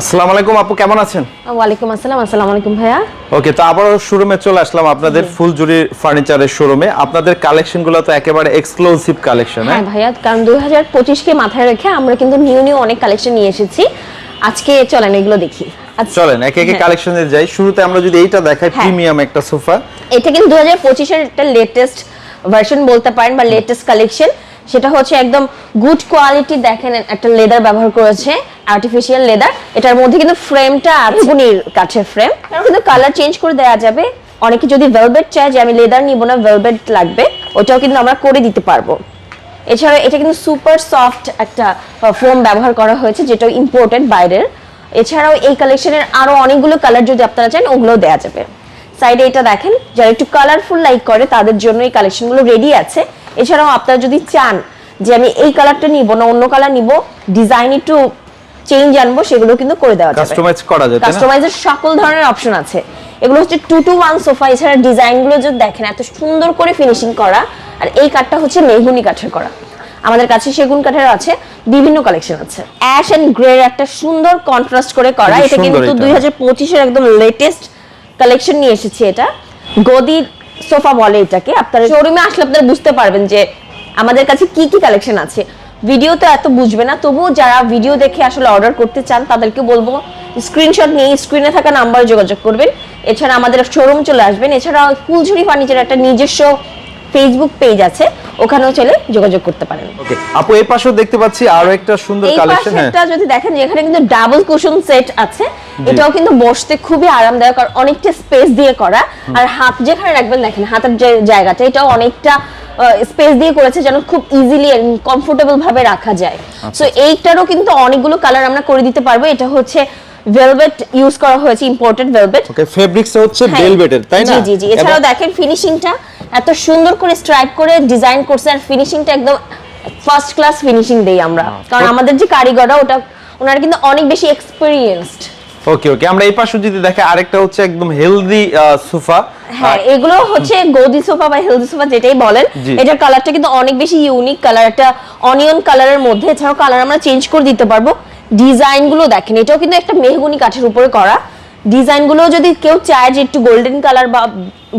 আসসালামু আলাইকুম আপু কেমন আছেন? ওয়ালাইকুম আসসালাম আসসালামু আলাইকুম ভাইয়া। ওকে তো আবারও শোরুমে চলে আসলাম আপনাদের ফুলজুরি ফার্নিচারের শোরুমে। আপনাদের কালেকশনগুলো তো একেবারে এক্সক্লুসিভ কালেকশন হ্যাঁ? হ্যাঁ ভাইয়া কারণ দুই হাজার পঁচিশকে মাথায় রেখে আমরা কিন্তু নিউ নিউ অনেক কালেকশন নিয়ে এসেছি। আজকে চলেন এগুলো দেখি। আচ্ছা, চলেন একে একে হ্যাঁ। কালেকশনে যাই। শুরুতে আমরা যদি এইটা দেখাই হ্যাঁ। প্রিমিয়াম একটা সোফা। এটা কিন্তু দু হাজার পঁচিশের একটা লেটেস্ট ভার্সন বলতে পারেন বা লেটেস্ট কালেকশন সেটা হচ্ছে একদম গুড কোয়ালিটি দেখেন একটা লেদার ব্যবহার করেছে আর্টিফিশিয়াল লেদার এটার মধ্যে কিন্তু ফ্রেমটা আগুনির কাঠের ফ্রেম কিন্তু কালার চেঞ্জ করে দেওয়া যাবে। অনেকে যদি ভেলভেট চায় যে আমি লেদার নিব না ভেলভেট লাগবে। ওটাও কিন্তু আমরা করে দিতে পারব। এছাড়া এটা কিন্তু সুপার সফট একটা ফোম ব্যবহার করা হয়েছে যেটা ইম্পোর্টেড বাইরের। এছাড়াও এই কালেকশনের আরও অনেকগুলো কালার যদি আপনারা চান ওগুলো দেওয়া যাবে। সাইডে এটা দেখেন যারা একটু কালারফুল লাইক করে তাদের জন্য এই কালেকশনগুলো রেডি আছে। এছাড়াও আপনারা যদি চান যে আমি এই কালারটা নিব না অন্য কালার নিব ডিজাইন একটু চেঞ্জ আনব সেগুলো কিন্তু করে দেওয়া যাবে। কাস্টমাইজ করা যায় না? কাস্টমাইজের সকল ধরনের অপশন আছে। এগুলো হচ্ছে টু টু ওয়ান সোফা এছাড়া ডিজাইনগুলো যদি দেখেন এত সুন্দর করে ফিনিশিং করা আর এই কাঠটা হচ্ছে মেহগুনি কাঠের করা। আমাদের কাছে সেগুন কাঠের আছে বিভিন্ন কালেকশন আছে। অ্যাশ এন্ড গ্রে একটা সুন্দর কন্ট্রাস্ট করে করা এটা কিন্তু। দুই হাজার পঁচিশের একদম লেটেস্ট কালেকশন নিয়ে এসেছি এটা। গদি সোফা বলে এটাকে, আপনারা শোরুমে আসলে আপনারা বুঝতে পারবেন যে আমাদের কাছে কি কি কালেকশন আছে। ভিডিও তো এত বুঝবে না, তবুও যারা ভিডিও দেখে আসলে অর্ডার করতে চান, তাদেরকে বলব স্ক্রিনশট নিয়ে স্ক্রিনে থাকা নাম্বারে যোগাযোগ করবেন। এছাড়া আমাদের শোরুম চলে আসবেন। এছাড়া ফুলঝুরি ফার্নিচার একটা নিজস্ব ফেসবুক পেজ আছে ওখানেও চলে যোগাযোগ করতে পারেন। ওকে আপু এই পাশেও দেখতে পাচ্ছি আরও একটা সুন্দর কালেকশন হ্যাঁ পাশেরটা যদি দেখেন এখানে কিন্তু ডাবল কুশন সেট আছে এটাও কিন্তু বসতে খুবই আরামদায়ক আর অনেকটা স্পেস দিয়ে করা। আর হাত যেখানে রাখবেন দেখেন হাতের যে জায়গাটা এটাও অনেকটা স্পেস দিয়ে করেছে যেন খুব ইজিলি কমফোর্টেবল ভাবে রাখা যায়। আচ্ছা, সো এইটারও কিন্তু অনেকগুলো কালার আমরা করে দিতে পারব। এটা হচ্ছে ভেলভেট ইউজ করা হয়েছে ইম্পোর্টেড ভেলভেট ওকে ফেব্রিক্স হচ্ছে ভেলভেটের তাই না? হ্যাঁ। জি জি। জি এছাড়াও দেখেন ফিনিশিংটা এত সুন্দর করে স্ট্রাইপ করে ডিজাইন করছে আর ফিনিশিংটা একদম ফার্স্ট ক্লাস ফিনিশিং দেই আমরা। কারণ আমাদের যে কারিগররা ওটা ওনারা কিন্তু অনেক বেশি এক্সপেরিয়েন্সড ওকে ওকে আমরা এই পাশে যদি দেখে আরেকটা হচ্ছে একদম হেলদি সোফা হ্যাঁ এগুলো হচ্ছে গদি সোফা বা হেলদি সোফা যেটাই বলেন এটার কালারটা কিন্তু অনেক বেশি ইউনিক কালার একটা অনিয়ন কালারের মধ্যে। এছাড়াও কালার আমরা চেঞ্জ করে দিতে পারব। ডিজাইনগুলো দেখেন এটাও কিন্তু একটা মেহগুনি কাঠের উপরে করা। ডিজাইনগুলো যদি কেউ চায় যে একটু গোল্ডেন কালার বা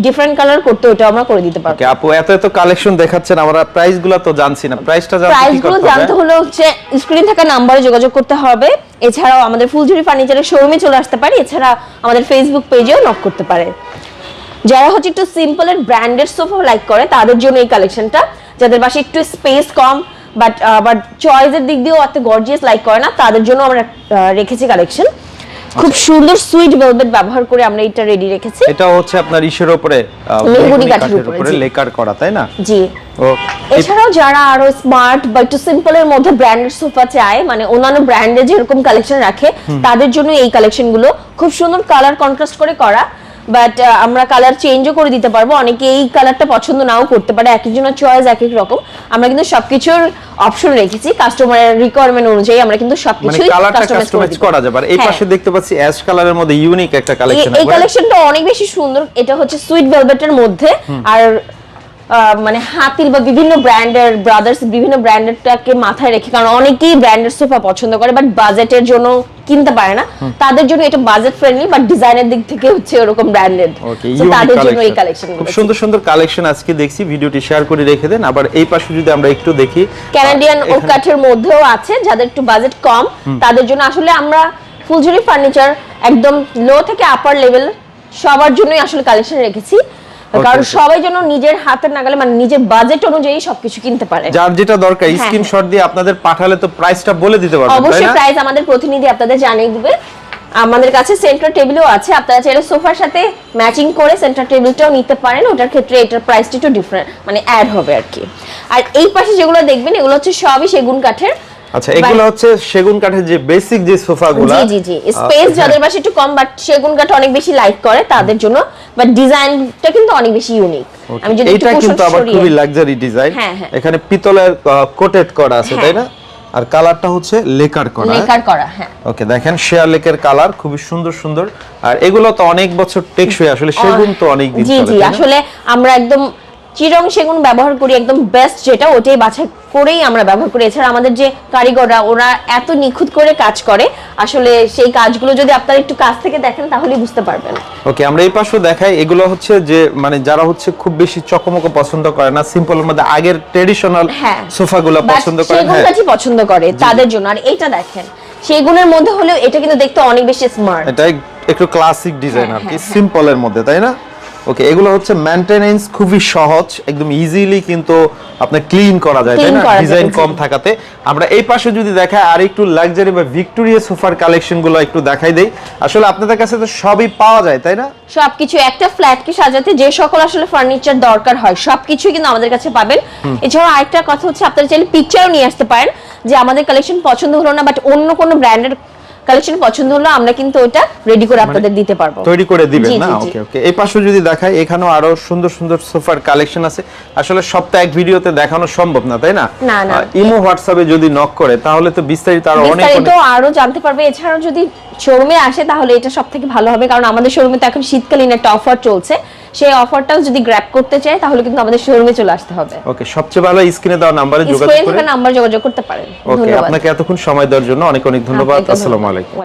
ডিফারেন্ট কালার করতে ওটা আমরা করে দিতে পারব। আপু এত এত কালেকশন দেখাচ্ছেন আমরা প্রাইসগুলো তো জানছি না। প্রাইসটা জানতে প্রাইস কি গুলো করতে জানতে হলে হচ্ছে স্ক্রিন থাকা নাম্বারে যোগাযোগ করতে হবে। এছাড়াও আমাদের ফুলঝুরি ফার্নিচারের শোরুমে চলে আসতে পারে। এছাড়া আমাদের ফেসবুক পেজেও নক করতে পারে। যারা হচ্ছে একটু সিম্পল এর ব্র্যান্ডেড সোফা লাইক করে তাদের জন্য এই কালেকশনটা যাদের বাসে একটু স্পেস কম বাট বাট চয়েসের দিক দিয়েও এত গর্জিয়াস লাইক করে না তাদের জন্য আমরা রেখেছি কালেকশন খুব সুন্দর সুইট ভেলভেট ব্যবহার করে আমরা এটা রেডি রেখেছি। এটা হচ্ছে আপনার ইসের উপরে মেহগনি কাঠের উপরে, লেকার করা তাই না? জি। এছাড়াও যারা আরও স্মার্ট বা একটু সিম্পল এর মধ্যে ব্র্যান্ডেড সোফা চায় মানে অন্যান্য ব্র্যান্ডে যেরকম কালেকশন রাখে তাদের জন্য এই কালেকশনগুলো খুব সুন্দর কালার কন্ট্রাস্ট করে করা। বাট আমরা কালার চেঞ্জও করে দিতে পারব। অনেকে এই কালারটা পছন্দ নাও করতে পারে। এক একজনের চয়েস এক এক রকম। আমরা কিন্তু সবকিছুর অপশন রেখেছি। কাস্টমারের রিকোয়ারমেন্ট অনুযায়ী আমরা কিন্তু সবকিছু সবকিছুই কাস্টমাইজ করে যাবে আর এই হ্যাঁ। পাশে দেখতে পাচ্ছি অ্যাশ কালারের মধ্যে ইউনিক একটা কালেকশন এই- কালেকশনটা অনেক বেশি সুন্দর। এটা হচ্ছে সুইট ভেলভেটের মধ্যে। আর মানে হাতির বা বিভিন্ন ব্র্যান্ডের ব্রাদার্স বিভিন্ন ব্র্যান্ডেরটাকে মাথায় রেখে কারণ অনেকেই ব্র্যান্ডের সোফা পছন্দ করে বাট বাজেটের জন্য কিনতে পারে না। তাদের জন্য এটা বাজেট ফ্রেন্ডলি বাট ডিজাইনের দিক থেকে হচ্ছে ওরকম ব্র্যান্ডেড তাদের জন্য এই কালেকশন খুব সুন্দর সুন্দর কালেকশন আজকে দেখছি ভিডিওটি শেয়ার করে রেখে দেন। আবার এই পাশে যদি আমরা একটু দেখি ক্যানাডিয়ান ওক কাঠের মধ্যেও আছে যাদের একটু বাজেট কম তাদের জন্য আসলে আমরা ফুলঝুরি ফার্নিচার একদম লো থেকে আপার লেভেল সবার জন্যই আসলে কালেকশন রেখেছি। কারণ. সবাই যেন নিজের হাতের নাগালে মানে নিজের বাজেট অনুযায়ী সবকিছু কিনতে পারে। যার যেটা দরকার হ্যাঁ, স্ক্রিনশট দিয়ে আপনাদের পাঠালে তো প্রাইসটা বলে দিতে অবশ্যই প্রাইস আমাদের প্রতিনিধি আপনাদের জানিয়ে দিবে। আমাদের কাছে সেন্টার টেবিলও আছে আপনারা চাইলে সোফার সাথে ম্যাচিং করে সেন্টার টেবিলটাও নিতে পারেন ওটার ক্ষেত্রে এটার প্রাইসটা একটু ডিফারেন্ট মানে অ্যাড হবে আর কি। আর এই পাশে যেগুলো দেখবেন এগুলো হচ্ছে সবই সেগুন কাঠের আচ্ছা এগুলো হচ্ছে সেগুন কাঠের যে বেসিক যে সোফাগুলো জি জি জি। স্পেস যাদের পাশে একটু কম বাট সেগুন কাঠ অনেক বেশি লাইক করে তাদের জন্য বাট ডিজাইনটা কিন্তু অনেক বেশি ইউনিক আমি যদি কুশন কিন্তু আবার খুবই লাক্সারি ডিজাইন হ্যাঁ, হ্যাঁ। এখানে পিতলের কোটেড করা আছে হ্যাঁ। তাই না? আর কালারটা হচ্ছে লেকার করা। লেকার করা হ্যাঁ। ওকে দেখেন শেয়ার লেকের কালার খুবই সুন্দর সুন্দর। আর এগুলো তো অনেক বছর টেকসই আসলে সেগুন তো অনেক দিন জি জি আসলে আমরা একদম চিরং সেগুন ব্যবহার করি একদম বেস্ট যেটা ওটাই বাছাই করেই আমরা ব্যবহার করি। এছাড়া আমাদের যে কারিগররা ওরা এত নিখুঁত করে কাজ করে আসলে সেই কাজগুলো যদি আপনারা একটু কাছ থেকে দেখেন তাহলেই বুঝতে পারবেন। ওকে আমরা এই পাশেও দেখাই এগুলো হচ্ছে যে মানে যারা হচ্ছে খুব বেশি চকমকো পছন্দ করে না সিম্পলের মধ্যে আগের ট্রেডিশনাল হ্যাঁ সোফাগুলো পছন্দ করে হ্যাঁ। পছন্দ করে তাদের জন্য। আর এটা দেখেন সেগুনের মধ্যে হলেও এটা কিন্তু দেখতে অনেক বেশি স্মার্ট এটা একটু ক্লাসিক ডিজাইন হ্যাঁ, আর কি হ্যাঁ, সিম্পলের মধ্যে তাই না? ওকে এগুলো হচ্ছে মেইনটেনেন্স খুবই সহজ একদম ইজিলি কিন্তু আপনি ক্লিন করা যায় তাই না? ডিজাইন কম থাকাতে। আমরা এই পাশে যদি দেখাই আর একটু লাক্সারি বা ভিক্টোরিয়া সোফার কালেকশনগুলো একটু দেখাই দেই। আসলে আপনাদের কাছে তো সবই পাওয়া যায় তাই না? সবকিছু একটা ফ্ল্যাট ফ্ল্যাটকে সাজাতে যে সকল আসলে ফার্নিচার দরকার হয় সবকিছুই কিন্তু আমাদের কাছে পাবেন। এছাড়াও আরেকটা কথা হচ্ছে আপনারা চাইলে পিকচারও নিয়ে আসতে পারেন যে আমাদের কালেকশন পছন্দ হলো না বাট অন্য কোনো ব্র্যান্ডের কালেকশন পছন্দ হলো আমরা কিন্তু ওটা রেডি করে আপনাদের দিতে পারব। তৈরি করে দিবেন না। ওকে ওকে। এই পাশে যদি দেখাই এখানেও আরও সুন্দর সুন্দর সোফার কালেকশন আছে। আসলে সপ্তাহে এক ভিডিওতে দেখানো সম্ভব না তাই না? না, না। ইমো হোয়াটসঅ্যাপে যদি নক করে তাহলে তো বিস্তারিত আরও অনেক বিস্তারিত আরও জানতে পারবে। এছাড়াও যদি শোরুমে আসে তাহলে এটা সব থেকে ভালো হবে কারণ আমাদের শোরুমে তো এখন শীতকালীন একটা অফার চলছে। সেই অফারটাও যদি গ্র্যাব করতে চায় তাহলে কিন্তু আমাদের শোরুমে চলে আসতে হবে। ওকে সবচেয়ে ভালো স্ক্রিনে দেওয়া নাম্বারে যোগাযোগ করে। স্ক্রিনে নাম্বার যোগাযোগ করতে পারেন। ওকে আপনাকে এতক্ষণ সময় দেওয়ার জন্য অনেক অনেক ধন্যবাদ। আসসালামু আলাইকুম।